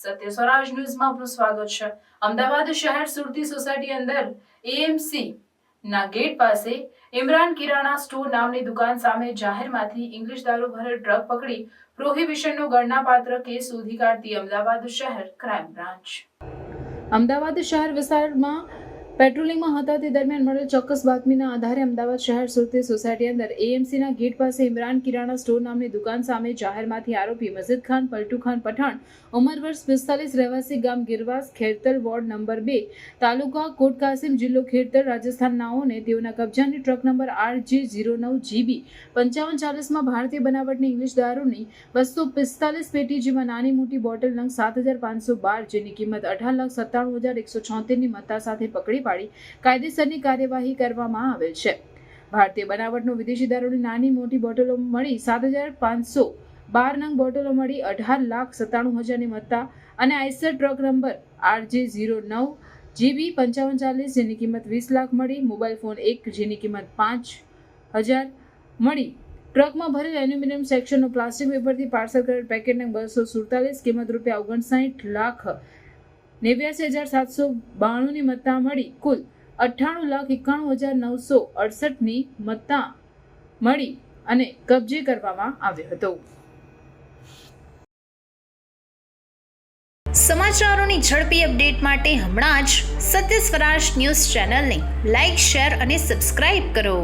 સત્ય સ્વરાજ ન્યૂઝમાં આપનું સ્વાગત છે અમદાવાદ શહેર સુરતી સોસાયટી અંદર એએમસી ના ગેટ પાસે ઇમરાન કિરાણા સ્ટોર નામની દુકાન સામે જાહેરમાંથી ઇંગ્લિશ દારૂ ભરેલ ટ્રક પકડી પ્રોહિબિશનનો ગણનાપાત્ર કેસ શોધી કાઢતી અમદાવાદ શહેર ક્રાઇમ બ્રાન્ચ અમદાવાદ શહેર વિસ્તારમાં પેટ્રોલિંગમાં હતા તે દરમિયાન મળેલ ચોક્કસ બાતમીના આધારે અમદાવાદ શહેર સુરતી સોસાયટી અંદર એએમસીના ગેટ પાસે ઇમરાન કિરાણા સ્ટોર નામની દુકાન સામે જાહેરમાંથી આરોપી મસ્જિદ ખાન, પલટુ ખાન પઠાણ, ઉંમર વર્ષ પિસ્તાલીસ રહેવાસી ગામ ગિરવાસ ખેરતર વોર્ડ નંબર બે, તાલુકા કોટ કાસિમ જિલ્લો ખેરતર રાજસ્થાન નાઓને તેઓના કબજાની truck number R J zero નવ જીબી, પંચાવન ચાલીસમાં ભારતીય બનાવટની ઇંગ્લિશ દારૂની બસો પિસ્તાલીસ પેટી જેમાં નાની મોટી બોટલ નંગ સાત હજાર પાંચસો બાર, જેની કિંમત અઢાર લાખ સત્તાણું હજાર એકસો છોતેરની મત્તા સાથે પકડી પાડી કાયદેસરની કાર્યવાહી કરવામાં આવેલ છે. ભારતીય બનાવટનું વિદેશી દારૂની નાની મોટી બોટલો મળી સાત હજાર પાંચસો બાર નંગ બોટલો મળી અઢાર લાખ સત્તાણું હજારની મત્તા અને Eicher truck number RJ zero નવ જીબી પંચાવન ચાલીસ જેની કિંમત વીસ લાખ મળી, મોબાઈલ ફોન એક જેની કિંમત પાંચ હજાર મળી. ટ્રકમાં ભરેલ એલ્યુમિનિયમ સેક્શનનું પ્લાસ્ટિક પેપરથી પાર્સલ કરેલ પેકેટ નંગ બસો સુડતાલીસ, કિંમત રૂપિયા ઓગણસાઠ લાખ નેવ્યાસી હજાર સાતસો બાણુંની મત્તા મળી. કુલ અઠ્ઠાણું લાખ એકાણું હજાર નવસો અડસઠની મત્તા મળી અને કબજે કરવામાં આવ્યો હતો. સમાચારોની ઝડપી અપડેટ માટે હમણાં જ સત્ય સ્વરાજ ન્યૂઝ ચેનલને લાઇક શેર અને સબસ્ક્રાઇબ કરો.